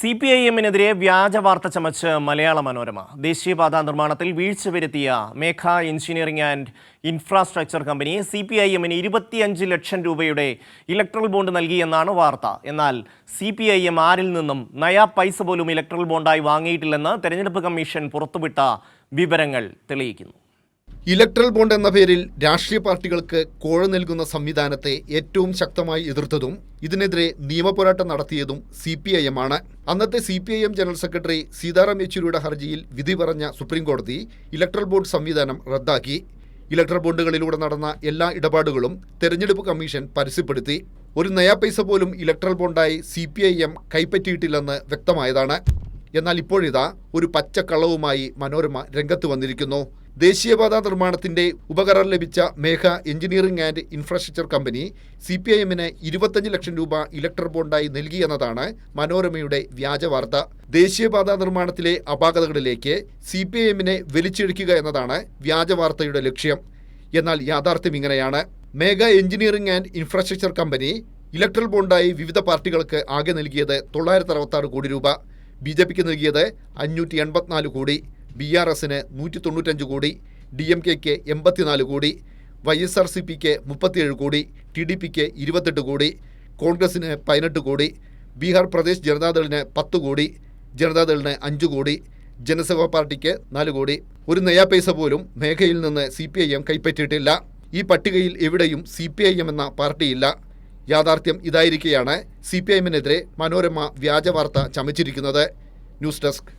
C P I എമ്മിനെതിരെ വ്യാജ വാർത്ത ചമച്ച് മലയാള മനോരമ. ദേശീയപാത നിർമ്മാണത്തിൽ വീഴ്ച വരുത്തിയ Megha engineering and infrastructure company C P I എമ്മിന് ഇരുപത്തിയഞ്ച് ലക്ഷം രൂപയുടെ ഇലക്ട്രൽ ബോണ്ട് നൽകിയെന്നാണ് വാർത്ത. എന്നാൽ സി പി ഐ എം ആരിൽ നിന്നും നയാ പൈസ പോലും ഇലക്ട്രൽ ബോണ്ടായി വാങ്ങിയിട്ടില്ലെന്ന് തെരഞ്ഞെടുപ്പ് കമ്മീഷൻ പുറത്തുവിട്ട വിവരങ്ങൾ തെളിയിക്കുന്നു. ഇലക്ട്രൽ ബോണ്ട് എന്ന പേരിൽ രാഷ്ട്രീയ പാർട്ടികൾക്ക് കോഴ നൽകുന്ന സംവിധാനത്തെ ഏറ്റവും ശക്തമായി എതിർത്തതും ഇതിനെതിരെ നിയമപോരാട്ടം നടത്തിയതും സി പി ഐ എം ആണ്. അന്നത്തെ C P I M general secretary Sitaram യെച്ചൂരിയുടെ ഹർജിയിൽ വിധി പറഞ്ഞ സുപ്രീംകോടതി ഇലക്ട്രൽ ബോർഡ് സംവിധാനം റദ്ദാക്കി. ഇലക്ട്രൽ ബോണ്ടുകളിലൂടെ നടന്ന എല്ലാ ഇടപാടുകളും തെരഞ്ഞെടുപ്പ് കമ്മീഷൻ പരസ്യപ്പെടുത്തി. ഒരു നയാ പൈസ പോലും ഇലക്ട്രൽ ബോണ്ടായി സി പി ഐ എം കൈപ്പറ്റിയിട്ടില്ലെന്ന് വ്യക്തമായതാണ്. എന്നാൽ ഇപ്പോഴിതാ ഒരു പച്ചക്കള്ളവുമായി മനോരമ രംഗത്ത് വന്നിരിക്കുന്നു. ദേശീയപാത നിർമ്മാണത്തിന്റെ ഉപകരാർ ലഭിച്ച Megha engineering and infrastructure company C P I എമ്മിന് ഇരുപത്തഞ്ച് ലക്ഷം രൂപ ഇലക്ട്രൽ ബോണ്ടായി നൽകിയെന്നതാണ് മനോരമയുടെ വ്യാജ വാർത്ത. ദേശീയപാതാ നിർമ്മാണത്തിലെ അപാകതകളിലേക്ക് സി പി ഐ എമ്മിനെ വലിച്ചിഴക്കുക എന്നതാണ് വ്യാജ വാർത്തയുടെ ലക്ഷ്യം. എന്നാൽ യാഥാർത്ഥ്യം ഇങ്ങനെയാണ്. Megha engineering and infrastructure company electoral ബോണ്ടായി വിവിധ പാർട്ടികൾക്ക് ആകെ നൽകിയത് തൊള്ളായിരത്തി അറുപത്താറ് കോടി രൂപ. ബി ജെ പിക്ക് നൽകിയത് അഞ്ഞൂറ്റി എൺപത്തിനാല് കോടി. ബി ആർ എസിന് നൂറ്റി തൊണ്ണൂറ്റഞ്ച് കോടി ഡി എം കെക്ക് എൺപത്തിനാല് കോടി വൈ എസ് ആർ സി പിക്ക് മുപ്പത്തിയേഴ് കോടി ടി ഡി പിക്ക് ഇരുപത്തെട്ട് കോടി കോൺഗ്രസിന് പതിനെട്ട് കോടി ബീഹാർ പ്രദേശ് ജനതാദളിന് പത്ത് കോടി ജനതാദളിന് അഞ്ച് കോടി ജനസേവാ പാർട്ടിക്ക് നാല് കോടി. ഒരു നയാ പൈസ പോലും മേഘയിൽ നിന്ന് സി പി ഐ എം കൈപ്പറ്റിയിട്ടില്ല. ഈ പട്ടികയിൽ എവിടെയും സി പി ഐ എം എന്ന പാർട്ടിയില്ല. യാഥാർത്ഥ്യം ഇതായിരിക്കെയാണ് സി പി ഐ എമ്മിനെതിരെ മനോരമ വ്യാജ വാർത്ത ചമച്ചിരിക്കുന്നത്. News desk.